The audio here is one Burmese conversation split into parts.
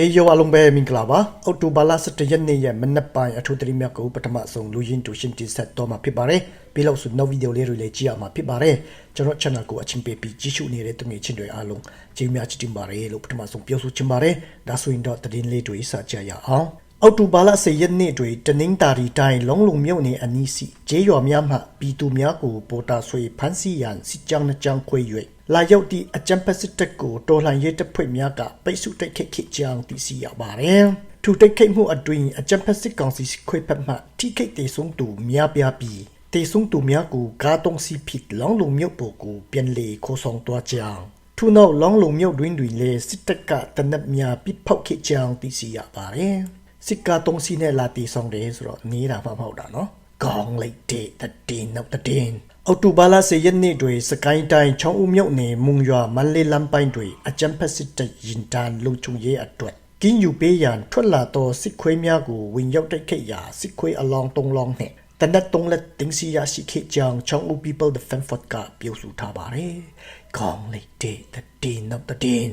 ဟေးယောအလုံးပဲမင်္ဂလာပါအော်တိုဘာလ17ရက်နေ့ရဲ့မနက်ပိုင်းအထူးသတိမြတ်ကိုပထမဆုံးလူရင်းတူရှင်းတင်ဆက်တော့မှာဖြစ်ပါတယ်ပြီးလို့ဆိုနောက်ဗီဒီယိုလေးတွေလည်းကြည့်ရမှာဖြစ်ပါတယ်ကျွန်တော် channel ကိုအချင်းပေးပြီးကြည့်ရှုနေတဲ့သူငယ်ချင်းတွေအားလုံးကျေးဇူးများချစ်တင်ပါတယ်လို့ပထမဆုံးပြောဆိုချင်ပါတယ်ဒါဆိုရင်တော့တည်င်းလေးတွေစကြရအောင်အော်တိုဘာလ10ရက်နေ့တွေတနင်္သာရီတိုင်းလုံးလုံးမြို့နယ်အနီးစီဂျေးရွာများမှပြည်သူများကိုပေါ်တာဆွေဖမ်းဆီးရန်စစ်ကြောင်းနှစ်ကြောင်းခွေ၍ လာရောက်သည့်အကြံဖက်စစ်တပ်ကိုတော်လှန်ရေးတပ်ဖွဲ့များကပိတ်ဆို့တိုက်ခိုက်ခဲ့ကြောင်းသိရှိရပါတယ်။ထိုတိုက်ခိုက်မှုအတွင်းအကြံဖက်စစ်ကောင်စီခွေဖက်မှထိခိုက်ဒေဆုံးသူများပြားပြီးဒေဆုံးသူများကိုကားတုံးစီဖြစ်လောင်းလုံမြို့ပေါ်ကိုပြန်လေခိုးဆောင်သွားကြောင်းထို့နောက်လောင်းလုံမြို့တွင်တွင်လည်းစစ်တပ်ကတနက်များပြစ်ဖောက်ခဲ့ကြောင်းသိရှိရပါတယ်။စစ်ကားတုံးစီနဲ့လာတီဆောင်တယ်ဆိုတော့နေတာမှမဟုတ်တာနော်။ကောင်းလိုက်တဲ့တည်နောက်တည် အော်တိုဘာလ10ရက်နေ့တွင်စကိုင်းတိုင်းချောင်းဦးမြို့နယ်မုံရွာမန္လေးလမ်းပိုင်းတွင်အကြမ်းဖက်စစ်တပ်ရင်တန်းလုံခြုံရေးအတွက်ကင်းယူပေးရန်ထွက်လာသောစစ်ခွေးများကိုဝင်ရောက်တိုက်ခိုက်ရာစစ်ခွေးအလောင်း၃လောင်းနှင့်တနက်တုံးလက်တင်းစီရရှိခေကြောင်ချောင်းဦး People Defense Force ကပြောဆိုထားပါတယ်။ခေါင်းလေးတဲ့တဲ့နောက်တဲ့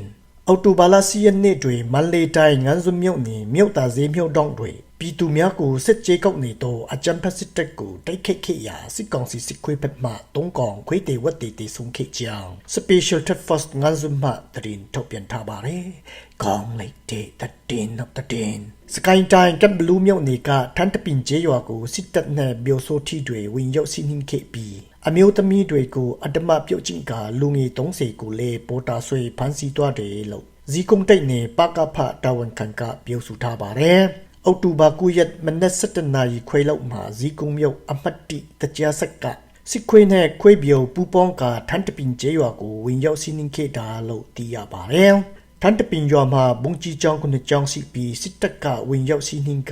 အော်တိုဘာလ10ရက်နေ့တွင်မန္လေးတိုင်းငန်းစုမြို့နယ်မြို့သားဈေးမြို့တောင်တွင် ပြည်သူများကိုစစ်ကြေးကောက်နေသောအကြမ်းဖက်စစ်တပ်ကိုတိုက်ခိုက်ခဲ့ရာစစ်ကောင်စီစစ်ခွေးဘက်မှတုံးကောင်ခွေးတေဝတ်တေတေဆုံးခဲ့ကြောင်း Special Task Force ငန်းစုမှတရင်ထုတ်ပြန်ထားပါတယ်။ကောင်းလိုက်တဲ့တည်နောက်တည်စကိုင်းတိုင်းကမ်ဘလူးမြို့နယ်ကထန်တပင်ကျေးရွာကိုစစ်တပ်နဲ့ဘျိုဆိုထီတွေဝင်ရောက်စီးနှင်းခဲ့ပြီးအမျိုးသမီးတွေကိုအတ္တမပြုတ်ကျင့်ကလူငယ်30ကိုလည်းပေါ်တာဆွေဖမ်းဆီးသွားတယ်လို့ဇီကုံတိတ်နေပကဖတာဝန်ခံကပြောဆိုထားပါတယ်။ အောက်တိုဘာ9ရက်မနက်7:00နာရီခွဲလောက်မှာဇီကုံမြို့အမှတ်တိတကြားဆက်ကစစ်ခွေးနဲ့ခွေးပြိုပူပေါင်းကထန်တပင်ကျေးရွာကိုဝင်ရောက်စီးနှင်းခဲ့တာလို့သိရပါတယ်။ထန်တပင်ရွာမှာဘုံကြီးကျောင်းခုနှစ်ကျောင်းရှိပြီးစစ်တပ်ကဝင်ရောက်စီးနှင်းက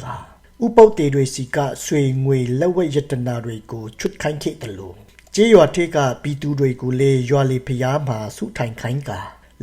ဥပုပ်တေတွေစီကဆွေငွေလက်ဝက်ရတနာတွေကိုချွတ်ခိုင်းခဲ့တယ်လို့ကျေးရွာထိပ်ကပြည်သူတွေကိုလေရွာလေဖျားမှာစုထိုင်ခိုင်းက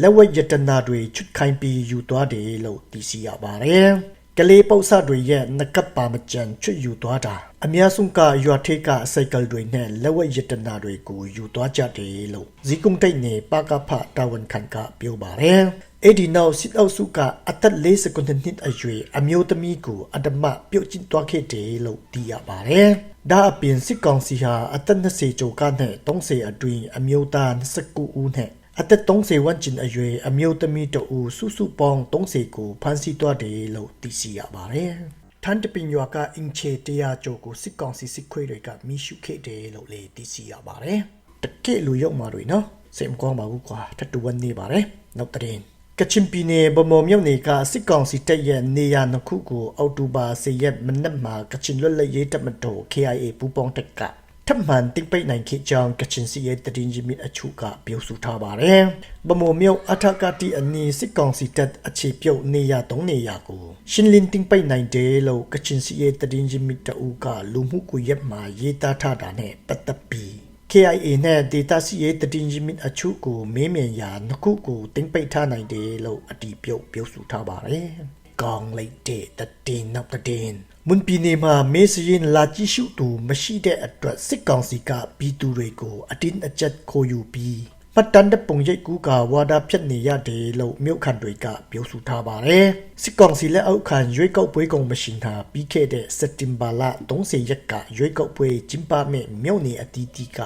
လက်ဝက်ရတနာတွေချွတ်ခိုင်းပြီးယူသွားတယ်လို့သိရှိရပါတယ်။ ကလေးပု္ပ္ပစတွေရဲ့နကပ်ပါမကြံချွတ်ယူသွားတာအများဆုံးကရွာထိပ်ကစိုက်ကယ်တွေနဲ့လက်ဝက်ရတနာတွေကိုယူသွားကြတယ်လို့ဇီကုံတိတ်နေပကဖတာဝန်ခံကပြောပါတယ်။အဲ့ဒီနောက်စစ်အုပ်စုကအသက်40ခုနှစ်အရွယ်အမျိုးသမီးကိုအတ္တမပြုတ်ကျင်းသွားခဲ့တယ်လို့သိရပါတယ်။ဒါအပြင်စစ်ကောင်စီဟာအသက်20ကျော်ကနဲ့30အတွင်းအမျိုးသား29ဦးနဲ့ အသက်30ဝန်းကျင်အရွယ်အမျိုးသမီးတို့ဦးစုစုပေါင်း30ကိုဖမ်းဆီးသွားတယ်လို့သိရှိရပါတယ်။ထန်တပင်ရွာကအင်ချေတရာကျော်ကိုစစ်ကောင်စီစစ်ခွေးတွေကမိရှုခဲ့တယ်လို့လည်းသိရှိရပါတယ်။တကယ့်လူရုပ်မာတွေနော်စိတ်မကောင်းပါဘူးကွာထတူဝန်းနေပါတယ်။နောက်တဲ့ကချင်ပြည်နယ်ဗမော်မြို့နယ်ကစစ်ကောင်စီတပ်ရဲ့နေရာနှစ်ခုကိုအောက်တိုဘာ10ရက်မနက်မှာကချင်လွတ်လပ်ရေးတပ်မတော် KIA ပူးပေါင်းတပ်က ထပ်မံတင်ပိတ်နိုင်ခဲ့ကြောင်းကချင်စီရဲ့တရင်ကြီးမြစ်အချို့ကပြောဆိုထားပါတယ်။ဗမော်မြို့အထက်ကတိအနီးစစ်ကောင်စီတပ်အခြေပြုတ်နေရ၃နေရာကိုရှင်းလင်းတင်ပိတ်နိုင်တယ်လို့ကချင်စီရဲ့တရင်ကြီးမြစ်တအူကလူမှုကွန်ရက်မှာရေးသားထားတာနဲ့ပတ်သက်ပြီး KIA နဲ့ data စီရဲ့တည်င်းမြင့်အချို့ကိုမေးမြန်းရာနှစ်ခုကိုတင်ပိတ်ထားနိုင်တယ်လို့အတီးပြုတ်ပြောဆိုထားပါတယ်။ကောင်းလိုက်တဲ့တည်င်းနောက်တည်င်း မွန်ပြည်နယ်မှာမေးစရင်လာကြည့်ရှုသူမရှိတဲ့အတွက်စစ်ကောင်စီကပြည်သူတွေကိုအတင်းအကျပ်ခိုးယူပြီးမှတ်တမ်းတဲ့ပုံရိပ်ကူးကဝါဒဖြတ်နေရတယ်လို့မြို့ခံတွေကပြောဆိုထားပါတယ်။စစ်ကောင်စီလက်အောက်ခံရွေးကောက်ပွဲကုန်မရှင်ဟာပြီးခဲ့တဲ့စက်တင်ဘာလ30ရက်ကရွေးကောက်ပွဲကျင်းပမဲ့မြို့နယ်အတီးတီးက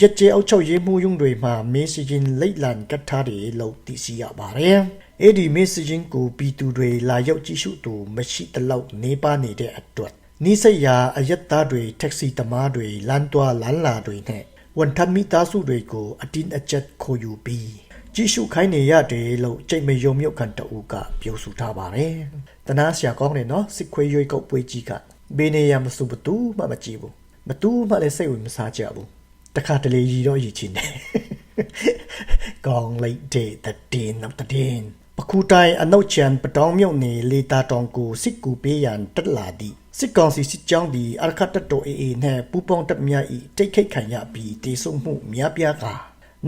ရက်ကျဲအောက်ချုပ်ရေးမှုယုံတွေမှာမေးစရင်လိတ်လန်ကတ်ထားတယ်လို့သိရှိရပါတယ်။ အဲ့ဒီမေးစရင်ကိုပြည်သူတွေလာရောက်ကြည့်ရှုသူမရှိတလောက်နေပါနေတဲ့အတွက်နိစိယာအယက်သားတွေတက်ဆီသမားတွေလမ်းတွားလမ်းလာတွေနဲ့ဝန်ထမ်းမိသားစုတွေကိုအတင်းအကျပ်ခိုးယူပြီးကြည့်ရှုခိုင်းနေရတယ်လို့ကြိတ်မယုံမြုပ်ခံတူကပြောဆိုထားပါတယ်။တနာဆရာကောင်းတယ်နော်စစ်ခွေးရွေးကောက်ပွဲကြီးကဘေးနေရမစုဘသူမှမကြည့်ဘူး။မတူမှလည်းစိတ်ဝင်မစားကြဘူး။တခါတလေရီတော့ရည်ချင်းတယ်။ကောင်းလိုက်တဲ့တဲ့နောက်တဲ့ ပခုတိုင်အနောက်ချန်ပတောင်းမြုပ်နေလေတာတောင်ကိုစစ်ကူပေးရန်တက်လာသည့်စစ်ကောင်စီစစ်ကြောင်းဒီအရခတ်တတော်အေအေနဲ့ပူပေါင်းတပ်များဤတိတ်ခိတ်ခံရပြီးတေဆုံမှုများပြားက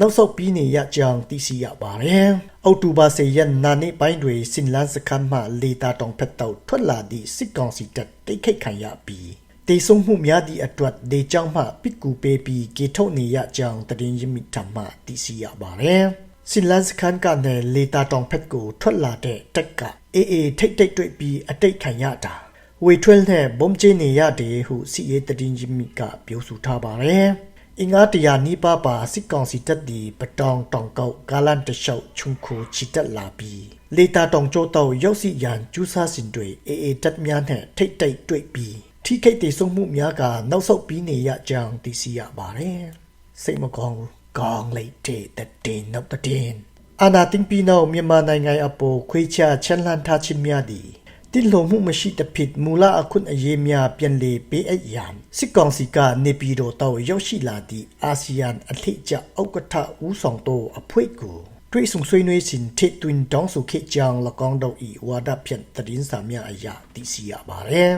နောက်ဆုတ်ပြီးနေရကြောင်းသိရှိရပါတယ်။အောက်တိုဘာ10ရက်နာနေ့ပိုင်းတွင်စင်လန်းစခန်းမှလေတာတောင်ဖက်တောက်ထွက်လာသည့်စစ်ကောင်စီတပ်တိတ်ခိတ်ခံရပြီးတေဆုံမှုများသည့်အတွက်ဒေကြောင်းမှပစ်ကူပေးပြီးကေထုတ်နေရကြောင်းတရင်ရမိထမှသိရှိရပါတယ်။ စင်လန်းစခန်းကနေလေတာတောင်ဖက်ကိုထွက်လာတဲ့တက်ကအေးအေးထိတ်ထိတ်တွေ့ပြီးအတိတ်ခံရတာဝေထွန်းနဲ့ဘုံကျင်းနေရတယ်ဟုစီအေးတရင်ကြီးမိကပြောဆိုထားပါတယ်အင်္ဂါတရာနိပါပါစစ်ကောင်စီတပ်ဒီပတောင်တောင်ကောက်ကာလန်တလျှောက်ချုံခိုချီတက်လာပြီးလေတာတောင်ကျိုးတော့ရောက်စီရန်ကျူးဆားစင်တွေအေးအေးတက်များနဲ့ထိတ်ထိတ်တွေ့ပြီးထိခိတ်တေဆုံးမှုများကနောက်ဆုတ်ပြီးနေရကြောင်းသိရှိရပါတယ်စိတ်မကောင်းဘူး ကောင်းလိုက်တဲ့တဲ့တင်နောက်တဲ့တင်အနာတင်ပီနောမြန်မာနိုင်ငံအပေါ်ခွေးချချန်လန်ထားခြင်းများသည်တိလုံမှုမရှိတဖြစ်မူလအခုအရေးများပြန်လေပေးအပ်ရန်စစ်ကောင်စီကနေပြည်တော်တောက်ရောက်ရှိလာသည့်အာဆီယံအလှည့်ကျဥက္ကဋ္ဌဦးဆောင်သောအဖွဲ့ကိုတွေ့ဆုံဆွေးနွေးစဉ်ထိတွင်တောင်းဆိုခဲ့ကြောင်း၎င်းတို့၏ဝါဒဖြန့်သတင်းစာများအရသိရှိရပါသည်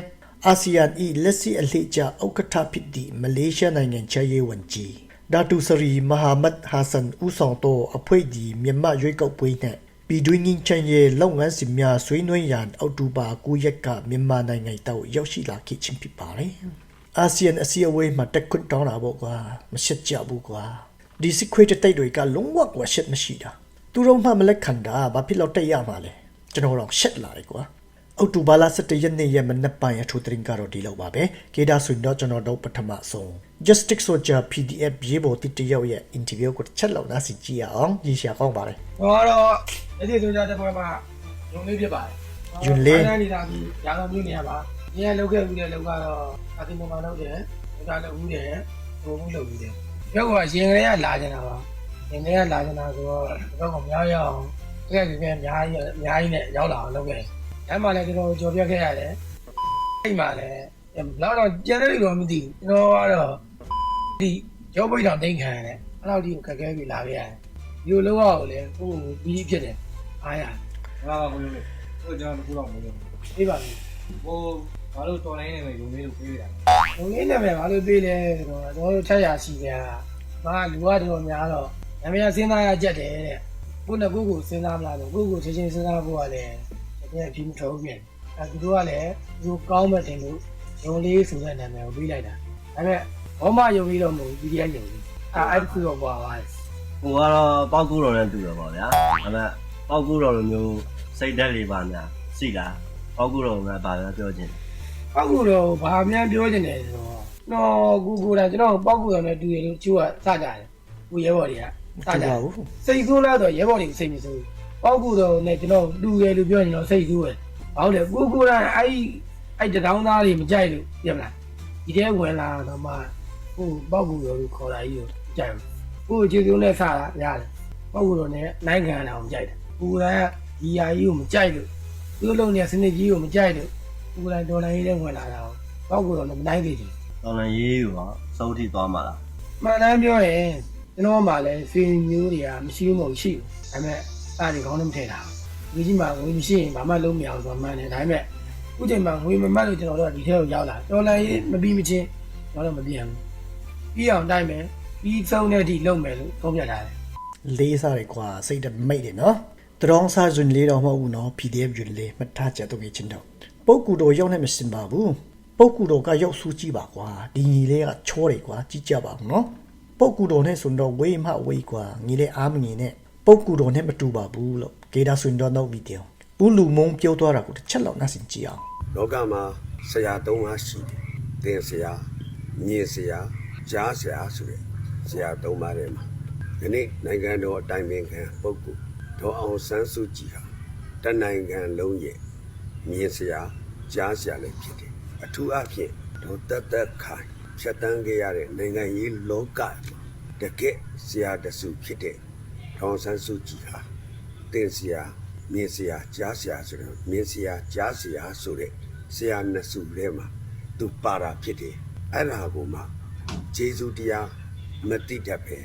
အာဆီယံ၏လက်ရှိအလှည့်ကျဥက္ကဋ္ဌဖြစ်သည့်မလေးရှားနိုင်ငံချရေးဝန်ကြီး ဒါတူစရီမဟာမတ်ဟာဆန်ဦးဆောင်သောအဖွဲ့ဒီမြန်မာရွေးကောက်ပွဲနှင့်ပြည်တွင်းငင်းချင်ရဲ့လုပ်ငန်းစဉ်များဆွေးနွေးရန်အောက်တိုဘာ9ရက်ကမြန်မာနိုင်ငံတောက်ရောက်ရှိလာခဲ့ခြင်းဖြစ်ပါတယ်။အာဆီယံအစည်းအဝေးမှာတက်ခွတ်တောင်းတာပေါ့ကွာမရှက်ကြဘူးကွာဒီစစ်ခွေးတဲ့တိုက်တွေကလုံးဝကွာရှက်မရှိတာသူတို့မှမလက်ခံတာဘာဖြစ်လို့တက်ရမှာလဲကျွန်တော်တော့ရှက်လာတယ်ကွာ အောက်တိုဘာလ17ရက်နေ့ရက်မနက်ပိုင်းအထူးသတင်းကတော့ဒီလောက်ပါပဲကေဒါဆိုရင်တော့ကျွန်တော်တို့ပထမဆုံး Justice Soldier PDF ရေးပေါ်တိတယောက်ရဲ့ interview ကိုတစ်ချက်လောက်နားစီကြည့်ရအောင်ရည်ရှာကောင်းပါတယ်ဟောတော့အဲ့ဒီဆိုကြတဲ့ဘက်မှာရုံလေးဖြစ်ပါတယ်။အဲ့ဒါနေတာပြီးရာတော်မျိုးနေရပါ။ဒီကလောက်ခဲ့ဦးတဲ့လောက်ကတော့အတိမမလောက်တယ်။ဒါလည်းဦးတယ်။ဘုံမှုလောက်ဦးတယ်။ပြောကရင်ကလေးကလာနေတာပါ။ရင်ကလေးကလာနေတာဆိုတော့တော့ကများရအောင်တကယ်ကြီးအများကြီးအများကြီးနဲ့ရောက်လာအောင်လုပ်ခဲ့တယ်။ အဲ့မှလည်းကျွန်တော်ကြော်ပြခဲ့ရတယ်။အဲ့မှလည်းလောက်တော့ကျန်တဲ့လူတော့မသိဘူး။ကျွန်တော်ကတော့ဒီကြောပိတ်တော်တိတ်ခံရတယ်။အဲ့လောက်ဒီခက်ခဲပြီးလာခဲ့ရတယ်။ဒီလိုလောက်အောင်လေကိုယ်ပြီးဖြစ်တယ်အားရငါကကိုရုံးလေးဟိုကျွန်တော်တို့တော့မလို့ပြေးပါပြီဟိုဘာလို့တော်လိုင်းနေမယ်ရုံးလေးကိုပြေးတာ။ဘုံလေးနာမည်ဘာလို့ပြေးလဲဆိုတော့ကျွန်တော်တို့ချက်ရရှိကြ။ငါလူကတော်များတော့နာမည်စဉ်းစားရကြက်တယ်တဲ့။ခုနကကိုကိုစဉ်းစားမလားလို့ကိုကိုချင်းချင်းစဉ်းစားဖို့ကလည်း တကယ်ဖြစ်မထုတ်ပြန်။အဲသူတို့ကလည်းသူကောင်းမဲ့တင်လို့ရုံလေးဆိုတဲ့နာမည်ကိုပြီးလိုက်တာ။ဒါပေမဲ့ဘောမယုံပြီးတော့မဟုတ်ဘူး PDF ယုံပြီး။အဲအဲ့ဒီတော့ပွားပါတယ်ဟိုကတော့ပောက်ကူတော်နဲ့တူတယ်ပေါ့ဗျာဒါပေမဲ့ပောက်ကူတော်လိုမျိုးစိတ်ဓာတ်လေးပါများရှိလားပောက်ကူတော်ကဘာပဲပြောချင်။ပောက်ကူတော့ဘာမှန်းပြောချင်တယ်ဆိုတော့တော့ကိုကိုတာကျွန်တော်ပောက်ကူတော်နဲ့တူရလို့ကျိုးကစကြတယ်။ကိုရဲဘော်တွေကစကြတယ်ဘူးစိတ်ဆိုးလားတော့ရဲဘော်တွေစိတ်မဆိုးဘူး ပောက်ကူတော့နဲ့ကျွန်တော်လူရဲလို့ပြောရင်တော့စိတ်ဆိုးတယ်ဘာလို့လဲကိုကိုကအဲ့အဲ့တထောင်းသားတွေမကြိုက်လို့ပြမလားဒီထဲဝင်လာတော့မှဟိုပောက်ကူတော်ကိုခေါ်လာကြီးကိုကြိုက်ဘူးကိုကျေစုံနဲ့စားတာရတယ်ပောက်ကူတော်နဲ့နိုင်ငံတော်မကြိုက်တယ်ကိုကဒီယာကြီးကိုမကြိုက်လို့သူ့လုံးနဲ့စနစ်ကြီးကိုမကြိုက်လို့ကိုကဒေါ်လာကြီးနဲ့ဝင်လာတာပောက်ကူတော်နဲ့မနိုင်သေးဘူးတော်လည်းရေးယူတော့စုံထိသွားမှာလားမှန်တမ်းပြောရင်ကျွန်တော်မှလည်းစီမျိုးတွေကမရှိဘူးမဟုတ်ရှိဘူးဒါပေမဲ့ အားတွေကောင်းနေမထည့်တာဘူးဒီကြီးမှာငွေမရှိရင်ဘာမှလုံးမရအောင်ဆိုမှန်းတယ်ဒါပေမဲ့အခုချိန်မှာငွေမမှတ်လို့ကျွန်တော်တို့ကဒီထဲကိုရောက်လာတော်လိုက်မပြီးမချင်းကျွန်တော်တို့မပြန်ဘူးပြီးအောင်တိုင်းမယ်ပြီးဆုံးတဲ့အထိလုပ်မယ်လို့သုံးပြထားတယ်လေးစားတယ်ကွာစိတ်တမိတ်တယ်နော်တရောင်းစားဇွန်လေးတော့မဟုတ်ဘူးနော် PDF ဇွန်လေးမထားကြတော့ချင်းတော့ပုတ်ကူတော်ရောက်နေမစင်ပါဘူးပုတ်ကူတော်ကရောက်ဆူကြည့်ပါကွာဒီညီလေးကချောတယ်ကွာကြည့်ကြပါဦးနော်ပုတ်ကူတော်နဲ့ဆိုတော့ဝေးမဝေးကွာညီလေးအားမငင်နဲ့ ပုတ်ကူတော်နဲ့မတူပါဘူးလို့ကေဒါဆွင်တော့နောက်ဗီဒီယိုဘူးလူမုံပြောသွားတာကိုတစ်ချက်လောက်နှာစင်ကြည့်အောင်လောကမှာဆရာသုံးပါးရှိတယ်။သင်ဆရာ၊မြင့်ဆရာ၊ကြားဆရာဆိုတဲ့ဆရာသုံးပါးထဲမှာဒီနေ့နိုင်ငံတော်အတိုင်ပင်ခံပုဂ္ဂိုလ်ဒေါ်အောင်ဆန်းစုကြည်ဟာတနိုင်ငံလုံးရဲ့မြင့်ဆရာ၊ကြားဆရာလည်းဖြစ်တယ်။အထူးအဖြင့်ဒေါ်တက်တက်ခိုင်ဖြတ်တန်းခဲ့ရတဲ့နိုင်ငံရေးလောကတကယ့်ဆရာတစုဖြစ်တဲ့ ဒေါ်အောင်ဆန်းစုကြည်ဟာတင်ဆရာမြင့်ဆရာကြားဆရာဆိုတော့မြင့်ဆရာကြားဆရာဆိုတဲ့ဆရာနှစ်စုထဲမှာသူပါတာဖြစ်တယ်အဲ့ဒါကိုမှဂျေဇုတရားမတိတတ်ပဲ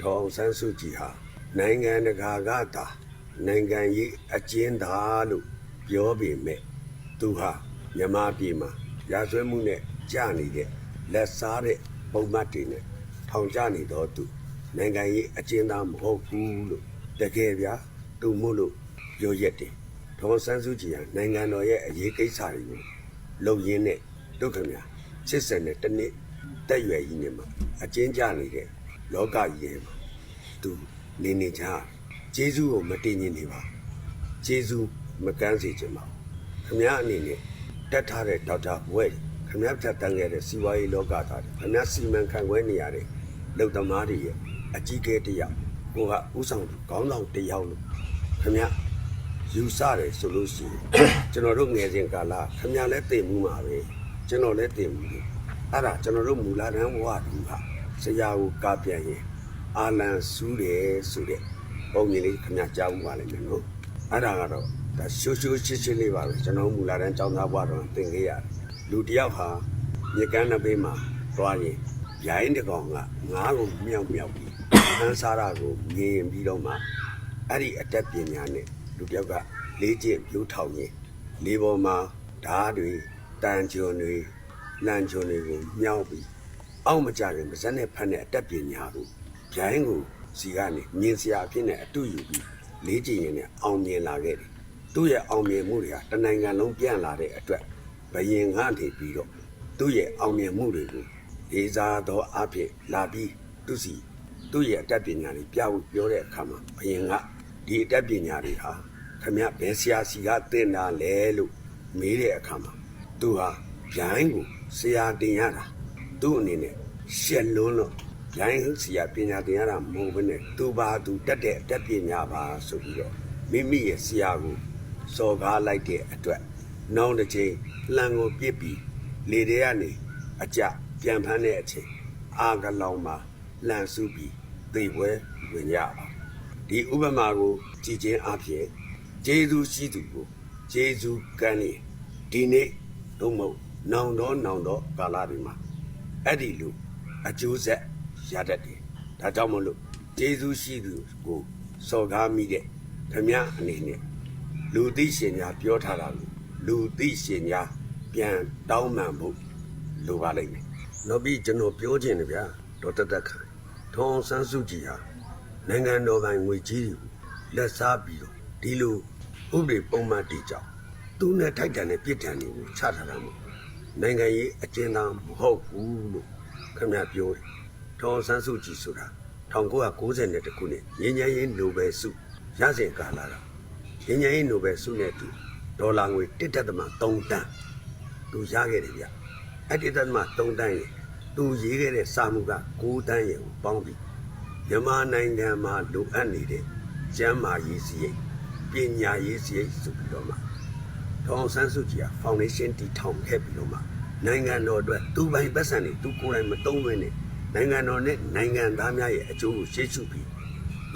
ဒေါ်အောင်ဆန်းစုကြည်ဟာနိုင်ငံတကာကသာနိုင်ငံရေးအကျဉ်းသားလို့ပြောပေမဲ့သူဟာမြန်မာပြည်မှာရာဇဝတ်မှုနဲ့ကြာနေတဲ့လက်စားတဲ့ပုံမှတ်တွေနဲ့ထောင်ကျနေတော့သူ နိုင်ငံရေးအကျဉ်းသားမဟုတ်ဘူးလို့တကယ်ဗျာသူမို့လို့ပြောရက်တယ်ဒေါ်ဆန်းစုကြည်ဟာနိုင်ငံတော်ရဲ့အရေးကိစ္စတွေကိုလုံရင်းနဲ့ဒုက္ခများချစ်စင်တဲ့တစ်နှစ်တက်ရွယ်ကြီးနေမှာအကျဉ်းကျနေတဲ့လောကကြီးရဲ့မှာသူနေနေကြဂျေဇုကိုမတင်ញင်နေပါဂျေဇုမကန်းစီခြင်းပါဘူးခမရအနေနဲ့တက်ထားတဲ့ဒေါက်တာဘွဲ့ခမရဖြတ်တန်းခဲ့တဲ့စီဝါရေးလောကသားတွေခမရစီမံခန့်ခွဲနေရတဲ့လုံသမားတွေရဲ့ အကြီးကဲတစ်ယောက်ကိုကဥဆောင်သူခေါင်းဆောင်တစ်ယောက်လို့ခမရယူဆတယ်ဆိုလို့ရှိရင်ကျွန်တော်တို့ငယ်စဉ်ကာလခမရလည်းသိမှုမှာပဲကျွန်တော်လည်းသိမှုတယ်အဲ့ဒါကျွန်တော်တို့မူလာတန်းဘဝတူကဆရာကိုကပြန်ရင်အာလန်စူးတယ်ဆိုတဲ့ပုံမြင်လေးခမရကြားမှုပါလိမ့်မယ်နော်အဲ့ဒါကတော့ဒါရှိုးရှိုးရှင်းရှင်းလေးပါပဲကျွန်တော်မူလာတန်းចောင်းသားဘွားတော့သင်ခဲ့ရတယ်လူတစ်ယောက်ဟာမြေကမ်းနှစ်ဘေးမှာသွားရင်ရိုင်းတစ်ကောင်ကငားကိုမြောက်မြောက်ပြီး ဟန်းစားတာကိုမြင်ပြီးတော့မှအဲ့ဒီအတက်ပညာနဲ့လူတစ်ယောက်ကလေးကျင့်ပြိုးထောင်ရင်လေးပေါ်မှာဓာတ်တွေတန်ကြွန်တွေလန်ကြွန်တွေကိုမြောက်ပြီးအောက်မကြခင်ပါဇက်နဲ့ဖတ်တဲ့အတက်ပညာကိုရိုင်းကိုစီကနေမြင်စရာအဖြစ်နဲ့အတူယူပြီးလေးကျင်ရင်နဲ့အောင်မြင်လာခဲ့တယ်။သူ့ရဲ့အောင်မြင်မှုတွေဟာတနိုင်ငံလုံးပြန့်လာတဲ့အတွက်ဘယင်ကနေပြီးတော့သူ့ရဲ့အောင်မြင်မှုတွေကိုလေးစားသောအဖြစ်လာပြီးသူစီ သူ့ရဲ့အတတ်ပညာတွေပြဖို့ပြောတဲ့အခါမှာဘယင်ကဒီအတတ်ပညာတွေဟာခမရဘယ်ဆရာစီကသင်တာလဲလို့မေးတဲ့အခါမှာသူဟာဗျိုင်းကိုဆရာတင်ရတာသူ့အနေနဲ့ရှက်လွန်းလို့ရိုင်းဆရာပညာသင်ရတာမဟုတ်ဘဲနဲ့သူပါသူတက်တဲ့အတက်ပညာပါဆိုပြီးတော့မိမိရဲ့ဆရာကိုစော်ကားလိုက်တဲ့အတွက်နောက်တစ်ချိန်လှန်ကိုပြစ်ပြီးလေတွေကနေအကြပြန်ဖမ်းတဲ့အချိန်အာကလောင်မှာလှန်စုပြီး သေပွဲဝင်ရပါဒီဥပမာကိုကြည်ချင်းအဖြစ်ဂျေဇုရှိသူကိုဂျေဇုကမ်းနေဒီနေ့တော့မဟုတ်နောင်တော့နောင်တော့ကာလတွေမှာအဲ့ဒီလူအကျိုးဆက်ရတတ်တယ်။ဒါကြောင့်မလို့ကျေးဇူးရှိသူကိုစော်ကားမိတဲ့ခမည်းအနေနဲ့လူသိရှင်များပြောထားတာကိုလူသိရှင်များပြန်တောင်းပန်ဖို့လိုပါလိမ့်မယ်။နောက်ပြီးကျွန်တော်ပြောချင်တယ်ဗျာဒေါက်တာတက်ခို ဒေါအောင်ဆန်းစုကြည်ဟာနိုင်ငံတော်ပိုင်ငွေကြီးတွေကိုလက်စားပြီးတော့ဒီလိုဥပဒေပုံမှန်တည်ကြောင်းသူနဲ့ထိုက်တန်တဲ့ပြစ်ဒဏ်တွေကိုချထားတာမို့နိုင်ငံရေးအကျဉ်းသားမဟုတ်ဘူးလို့ခင်ဗျပြောတယ်။ဒေါအောင်ဆန်းစုကြည်ဆိုတာ1990ခုနှစ်ငြိမ်းချမ်းရေးနိုဘယ်ဆုရစဉ်ကာလတာငြိမ်းချမ်းရေးနိုဘယ်ဆုနဲ့တူဒေါ်လာငွေ1.3တန်သူရခဲ့တယ်ဗျ။အဲ့ဒီတန်မှာ3တန်ရဲ့ သူရေးခဲ့တဲ့စာမှုက9တန်းရေကိုပေါင်းပြီးမြန်မာနိုင်ငံမှာလိုအပ်နေတဲ့ကျန်းမာရေးစရိတ်ပညာရေးစရိတ်ဆိုပြီးတော့မှဒေါအောင်ဆန်းစုကြည်ကဖောင်ဒေးရှင်းတည်ထောင်ခဲ့ပြီးတော့မှနိုင်ငံတော်အတွက်သူပိုင်ပတ်စံတွေသူကိုယ်တိုင်မတုံးသွင်းနဲ့နိုင်ငံတော်နဲ့နိုင်ငံသားများရဲ့အကျိုးကိုရှေ့ရှုပြီး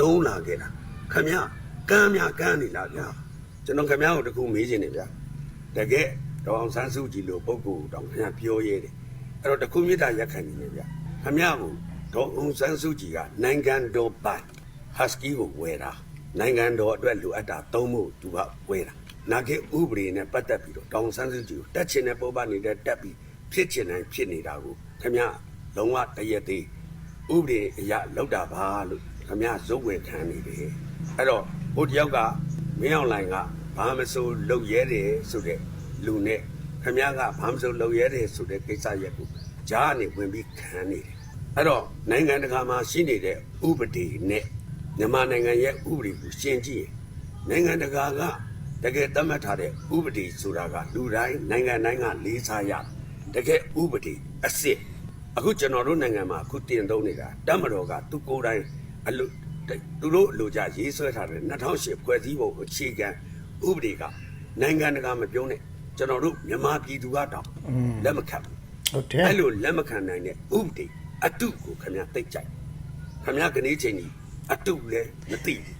သုံးလာခဲ့တာခမရကမ်းများကမ်းနေလားဗျာကျွန်တော်ခမရကိုတခုမေးချင်တယ်ဗျာတကယ်ဒေါအောင်ဆန်းစုကြည်လိုပုဂ္ဂိုလ်တောင်ခမရပြောရဲတယ် အဲ့တော့တခုမြစ်တာရက်ခံနေတယ်ဗျာခမရကိုဒေါအောင်ဆန်းစုကြည်ကနိုင်ငံတော်ပိုင်ဟတ်စကီကိုဝယ်တာနိုင်ငံတော်အတွက်လိုအပ်တာသုံးဖို့သူကဝယ်တာနာဂိဥပဒေနဲ့ပတ်သက်ပြီးတော့တောင်ဆန်းစုကြည်ကိုတက်ချင်တဲ့ပုံပါနေတဲ့တက်ပြီးဖြစ်ချင်တိုင်းဖြစ်နေတာကိုခမရလုံးဝတရက်သေးဥပဒေအရလောက်တာပါလို့ခမရဇုတ်ဝင်ခံနေတယ်အဲ့တော့ဟိုတယောက်ကမင်းအောင်လိုင်ကဘာမဆိုလှုပ်ရဲတယ်ဆိုတဲ့လူနဲ့ ခမရကဘာမဆိုလှုပ်ရဲတယ်ဆိုတဲ့ကိစ္စရက်ကိုဂျားကနေဝင်ပြီးခံနေတယ်အဲ့တော့နိုင်ငံတကာမှာရှိနေတဲ့ဥပဒေနဲ့မြန်မာနိုင်ငံရဲ့ဥပဒေကိုရှင်းကြည့်ရင်နိုင်ငံတကာကတကယ်သတ်မှတ်ထားတဲ့ဥပဒေဆိုတာကလူတိုင်းနိုင်ငံတိုင်းကလေးစားရတကယ်ဥပဒေအစ်စ်အခုကျွန်တော်တို့နိုင်ငံမှာအခုတင်သုံးနေတာတမတော်ကသူကိုယ်တိုင်အလို့သူတို့အလိုကြရေးဆွဲထားတဲ့2008ဖွဲ့စည်းပုံအခြေခံဥပဒေကနိုင်ငံတကာမပြောနဲ့ ကျွန်တော်တို့မြန်မာပြည်သူကတော့လက်မခံဘူးဟုတ်တယ်အဲ့လိုလက်မခံနိုင်တဲ့ဥပဒေအတုကိုခင်ဗျာသိကြိုက်ခင်ဗျာကနေချိန်ကြီးအတုလည်းမသိဘူး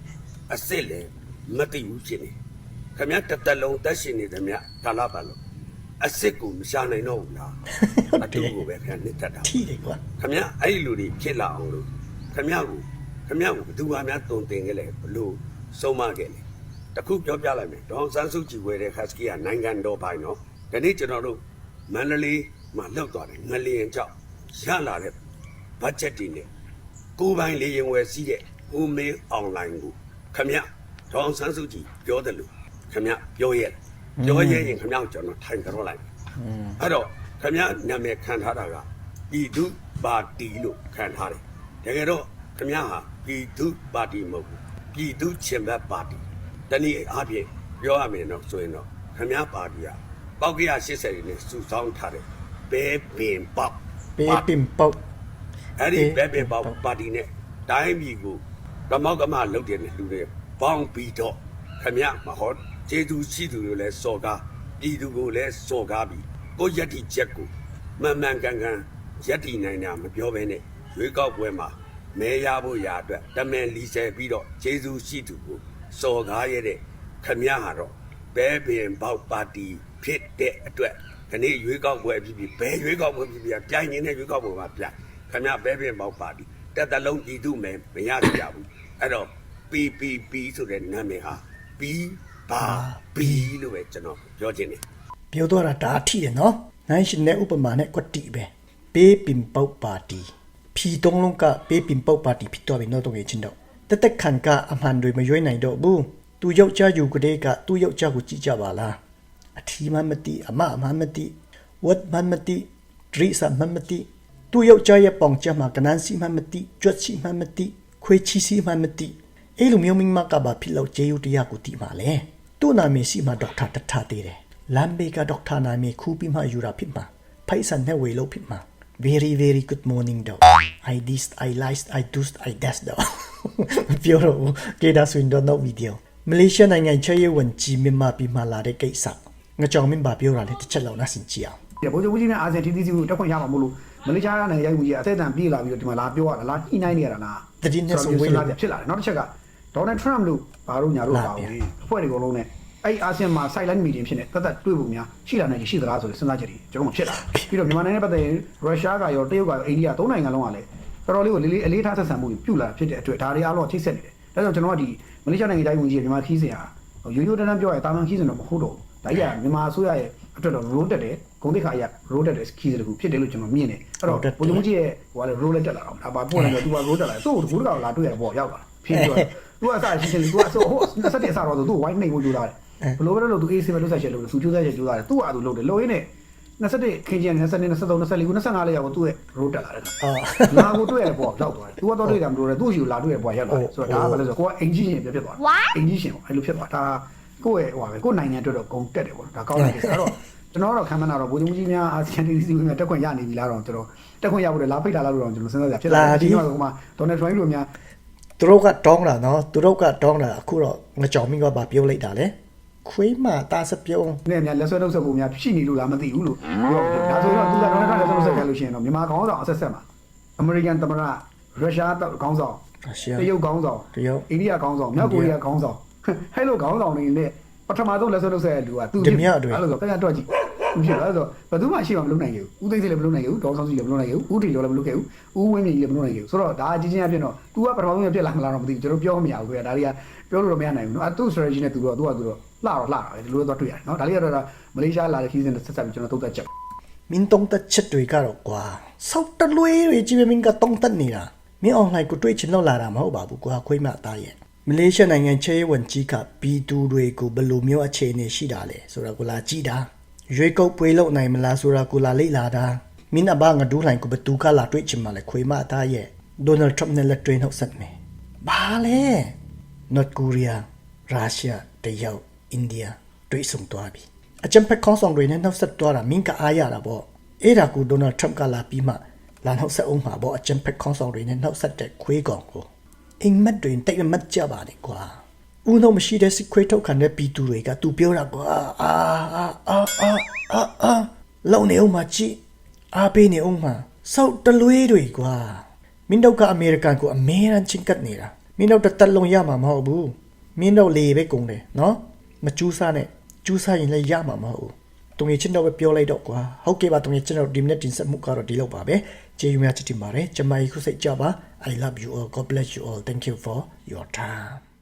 အစ်စ်လည်းမသိဘူးဖြစ်နေခင်ဗျာတစ်သက်လုံးတက်ရှင်နေတယ်မြကာလပါလို့အစ်စ်ကိုမရှာနိုင်တော့ဘူးလားအတုကိုပဲခင်ဗျာနှစ်သက်တာထီတယ်ကွာခမရအဲ့ဒီလူတွေဖြစ်လာအောင်လို့ခမရကိုခမရကိုဘယ်သူမှများတုံတင်ခဲ့လဲဘလို့စုံမခဲ့လဲ တခုပြောပြလိုက်မယ်ဒေါအောင်ဆန်းစုကြည်ဝယ်တဲ့ခတ်စကီကနိုင်ငံတော်ပိုင်းနော်ဒီနေ့ကျွန်တော်တို့မန္တလေးမှာလောက်သွားတယ်ငလျင်ကြောင့်ရလာတဲ့ဘတ်ဂျက်တွေနဲ့ကိုယ်ပိုင်လေရင်ဝယ်စီးတဲ့ဦးမင်းအွန်လိုင်းကိုခမရဒေါအောင်ဆန်းစုကြည်ပြောတယ်လို့ခမရပြောရဲ့ပြောရဲ့ရင်ခမရကိုကျွန်တော်ထိုင်ကြတော့လိုက်အဲ့တော့ခမရနာမည်ခံထားတာကပြည်သူပါတီလို့ခံထားတယ်တကယ်တော့ခမရဟာပြည်သူပါတီမဟုတ်ဘူးပြည်သူချင်းဘက်ပါတီ တနည်းအားဖြင့်ခပြောရမယ်တော့ဆိုရင်တော့ခမည်းပါတီကပောက်ကရ80တွေနဲ့စုဆောင်းထားတယ်ဘဲပင်ပေါက်ပေပင်ပေါက်အဲ့ဒီအေးဘဲပင်ပေါက်ပါတီနဲ့တိုင်းပြည်ကိုကမောက်ကမလုပ်တဲ့လူတွေပေါင်းပြီးတော့ခမည်းမဟုတ်ကျေးဇူးရှိသူတွေလည်းစော်ကားပြည်သူကိုလည်းစော်ကားပြီးကိုယ့်ယက်တီချက်ကိုမှန်မှန်ကန်ကန်ယက်တီနိုင်တာမပြောဘဲနဲ့ရွေးကောက်ပွဲမှာမဲရဖို့ရာအတွက်တမန်လီဆယ်ပြီးတော့ကျေးဇူးရှိသူကို စော်ကားရတဲ့ခမည်းဟာတော့ဘဲပင်ပေါက်ပါတီဖြစ်တဲ့အတွက်ခဏရွေးကောက်ပွဲဖြစ်ပြီးဘယ်ရွေးကောက်ပွဲဖြစ်ပြီးပြိုင်နေတဲ့ရွေးကောက်ပွဲမှာပြိုင်ခမည်းဘဲပင်ပေါက်ပါတီတက်တလုံးပြည်သူမဲမရကြဘူးအဲ့တော့ PPP ဆိုတဲ့နာမည်ဟာပြီးပါပြီးလို့ပဲကျွန်တော်ပြောချင်တယ်ပြောတော့တာဒါအထိတယ်နော်နိုင်ရှင်နဲ့ဥပမာနဲ့ကွက်တီပဲပေပင်ပေါက်ပါတီဖြီတုံးလုံးကပေပင်ပေါက်ပါတီဖြစ်တော့ပြီနော်တော့ချင်းတော့ တက်တက်ခန်ကအမှန်တွေမရွေးနိုင်တော့ဘူးသူယောက်ျားယူကလေးကသူ့ယောက်ျားကိုကြည့်ကြပါလားအထီးမှမတိအမအမှမတိဝတ်မှမတိဒရိစာမှမတိသူ့ယောက်ျားရဲ့ပေါင်ချက်မှာကနန်းစီမှမတိကြွက်စီမှမတိခွေးချီစီမှမတိအဲ့လိုမျိုးမိန်းမကဘာဖြစ်လို့ဂျေယူတရားကိုတီးပါလဲသူ့နာမည်စီမှာဒေါက်တာတထသေးတယ်လမ်ဘေကဒေါက်တာနာမည်ခူပြီးမှယူရာဖြစ်မှာဖိုက်ဆန်နဲ့ဝေလို့ဖြစ်မှာ very very good morning တော့ i this i lice i do i das တော့ပြောတော့ကေဒါဆွင်တော့နောက်ဗီဒီယိုမလေးရှားနိုင်ငံချဲရဲဝန်ကြီးမြန်မာပြည်မှာလာတဲ့ကိစ္စငကြောင်မင်းပါပြောတာလေတစ်ချက်လောက်နားဆင်ကြည့်အောင်ဒီဘိုးချုပ်ကြီးနဲ့အာဆီယံ TTC ကိုတက်ခွင့်ရမှာမလို့မလေးရှားနိုင်ငံရိုက်ဝင်ကြီးအသက်အတန်ပြေးလာပြီးတော့ဒီမှာလာပြောရတာလားညှိနှိုင်းနေရတာလားတတိနဲ့ဆိုဝေးဆိုလို့တော့ဖြစ်လာတယ်နောက်တစ်ချက်ကဒေါ်နယ်ထရမ့်လို့ဘာလို့ညာလို့ပါဘူးအဖွဲ့တွေအကုန်လုံးနဲ့ အဲ့အာဆီယံမှာ silent meeting ဖြစ်နေတသက်တွေ့ဖို့များရှိလာနိုင်ချင်ရှိသလားဆိုတဲ့စဉ်းစားချက်တွေကျွန်တော်တို့ဖြစ်လာပြီးတော့မြန်မာနိုင်ငံနဲ့ပတ်သက်ရင်ရုရှားကရောတရုတ်ကရောအိန္ဒိယသုံးနိုင်ငံလုံးကလည်းတော်တော်လေးကိုလေးလေးအလေးထားဆက်ဆံမှုပြုလာဖြစ်တဲ့အတွက်ဒါတွေအားလုံးချိတ်ဆက်နေတယ်ဒါကြောင့်ကျွန်တော်ကဒီမလေးရှားနိုင်ငံတိုင်းဝင်ကြီးမြန်မာခီးစင်ဟာရိုးရိုးတန်းတန်းပြောရရင်တာမန်ခီးစင်တော့မဟုတ်တော့ဘူးဒါကြီးကမြန်မာအစိုးရရဲ့အတွက်တော့ road တက်တယ်ဂုံတိခါအရ road တက်တယ်ခီးစင်တခုဖြစ်တယ်လို့ကျွန်တော်မြင်တယ်အဲ့တော့ဘုံကြီးကြီးရဲ့ဟိုကလည်း road တက်လာတော့ဒါပါပို့လာတော့သူက road တက်လာသူ့ကိုဘုရားကလာတွေ့ရပေါ့ရောက်လာဖြစ်ပြီးတော့သူကအစားရှိချင်းသူကဆိုဟို21အစားတော့သူ white နှိပ်ဖို့ကြိုးစားတယ် ဘလို့ပဲလို့သူ AC ပဲလို့ဆက်ချက်လို့သူကြိုးစားချက်ကြိုးစားတယ်သူ့အတူလုပ်တယ်လို့ရင်းနဲ့21ခင်ကျန်22 23 24 25လေးရောက်သူ့ရဲ့ road တက်လာတယ်အာငါကိုတွေ့ရတဲ့ပေါ်ရောက်သွားတယ်။ तू ကတော့တွေ့တာမလို့လေသူ့ရှိကိုလာတွေ့ရတဲ့ပေါ်ရောက်လာတယ်။ဆိုတော့ဒါကဘာလဲဆိုတော့ကိုကအင်ဂျီရှင်ပြဖြစ်သွားတယ်။အင်ဂျီရှင်ပေါ့အဲ့လိုဖြစ်သွားတာ။ကိုယ့်ရဲ့ဟိုပါပဲကိုယ့်နိုင်ငံအတွက်တော့ဂုံတက်တယ်ပေါ့။ဒါကောင်းတယ်။အဲ့တော့ကျွန်တော်တော့ခံမှန်းတာတော့ဘိုးချုပ်ကြီးများအာဆီယံတီစီဝင်တက်ခွင့်ရနေပြီလားတော့ကျွန်တော်တက်ခွင့်ရဖို့လာဖိတ်တာလားလို့တော့ကျွန်တော်စဉ်းစားကြဖြစ်လာတယ်။ဒီမှာကမှဒေါ်နယ်ထရန့်လိုများသူတို့ကတောင်းတာနော်သူတို့ကတောင်းတာအခုတော့ငကြောင်မင်းကဘာပြောလိုက်တာလဲ ခွေးမတာစပြုံး နဲ့များလက်ဆွဲနှုတ်ဆက်ဖို့များရှိနေလို့လားမသိဘူးလို့ပြောတယ်။ဒါဆိုရင်တော့သူကဒေါ်နယ်ထရန့်လက်ဆွဲနှုတ်ဆက်ခဲ့လို့ရှိရင်တော့မြန်မာခေါင်းဆောင်အဆက်ဆက်မှာအမေရိကန်သမ္မတရုရှားခေါင်းဆောင် အရှေ့ တရုတ်ခေါင်းဆောင် တရုတ် အိန္ဒိယခေါင်းဆောင်မြောက်ကိုရီးယားခေါင်းဆောင်ဟဲ့လိုခေါင်းဆောင်တွေနဲ့ပထမဆုံးလက်ဆွဲလုပ်ဆက်တဲ့လူကသူ ဒီမြောက်တွေ အဲ့လိုဆိုပြန်တော့ကြည့်သူဖြစ်တယ်အဲ့ဆိုဘယ်သူမှရှိမှမလုပ်နိုင်ဘူးဦးသိန်းစိတ်လည်းမလုပ်နိုင်ဘူးဒေါ်ဆောင်စီလည်းမလုပ်နိုင်ဘူးဦးတီလည်းမလုပ်ခဲ့ဘူးဦးဝင်းမြင့်လည်းမလုပ်နိုင်ဘူးဆိုတော့ဒါအကြီးချင်းအဖြစ်တော့ तू ကပထမဆုံးပြက်လာမလားတော့မသိဘူးကျွန်တော်ပြောမရဘူးခင်ဗျာဒါတွေကပြောလို့တော့မရနိုင်ဘူးเนาะအဲသူ strategy နဲ့ तू တော့ तू က तू တော့ လှတော့လှတာပဲဒီလိုတော့တွေ့ရတယ်เนาะဒါလေးကတော့မလေးရှားလာတဲ့ခီးစဉ်နဲ့ဆက်ဆက်ပြီးကျွန်တော်သုံးသပ်ချက် မင်းတုံးတက်ချက်တွေကတော့ကွာစောက်တလွေးတွေကြီးပဲမင်းကတုံးတက်နေတာမင်း online ကိုတွေ့ချင်တော့လာတာမဟုတ်ပါဘူးကွာခွေးမသားရဲ့မလေးရှားနိုင်ငံချဲဝန်ကြီးကဘီတူတွေကိုဘယ်လိုမျိုးအခြေအနေရှိတာလဲဆိုတာကိုလာကြည့်တာရွေးကုတ်ပွေးလို့နိုင်မလားဆိုတာကိုလာလေ့လာတာမင်းအဘငါဒူးလိုင်းကိုဘသူကလာတွေ့ချင်မှလဲခွေးမသားရဲ့ဒေါ်နယ်ထရမ့်နဲ့လက်တွဲနှုတ်ဆက်မယ်ဘာလဲ North Korea ရုရှားတရုတ် အိန္ဒိယတွေ့ဆုံသွားပြီအကြံဖက်ခေါင်းဆောင်တွေနဲ့နှုတ်ဆက်သွားတာမင်းကအားရတာပေါ့အဲ့ဒါကိုဒေါ်နယ်ထရမ့်ကလာပြီးမှလာနှုတ်ဆက်အောင်မှာပေါ့အကြံဖက်ခေါင်းဆောင်တွေနဲ့နှုတ်ဆက်တဲ့ခွေးကောင်ကိုအင်မက်တွေတိတ်မမတ်ကြပါနဲ့ကွာဦးနှုတ်မရှိတဲ့စစ်ခွေးထုတ်ခံတဲ့ပြည်သူတွေကသူပြောတာကွာအာအာအာအာအာအာလုံနေအောင်မကြည့်အားပေးနေအောင်မစောက်တလွေးတွေကွာမင်းတို့ကအမေရိကန်ကိုအမေရန်ချင်းကတ်နေတာမင်းတို့တစ်သက်လုံးရမှာမဟုတ်ဘူးမင်းတို့လေပဲကုန်တယ်နော် မကျူးစားနဲ့ကျူးစားရင်လည်းရမှာမဟုတ်ဘူးတုံငယ်ချင်းတော့ပဲပြောလိုက်တော့ကွာဟုတ်ကဲ့ပါတုံငယ်ချင်းတော့ဒီမိနစ်တင်ဆက်မှုကတော့ဒီလောက်ပါပဲကျေးဇူးများချစ်တင်ပါတယ်ကျမကြီးခုစိတ်ကြပါ I love you all God bless you all thank you for your time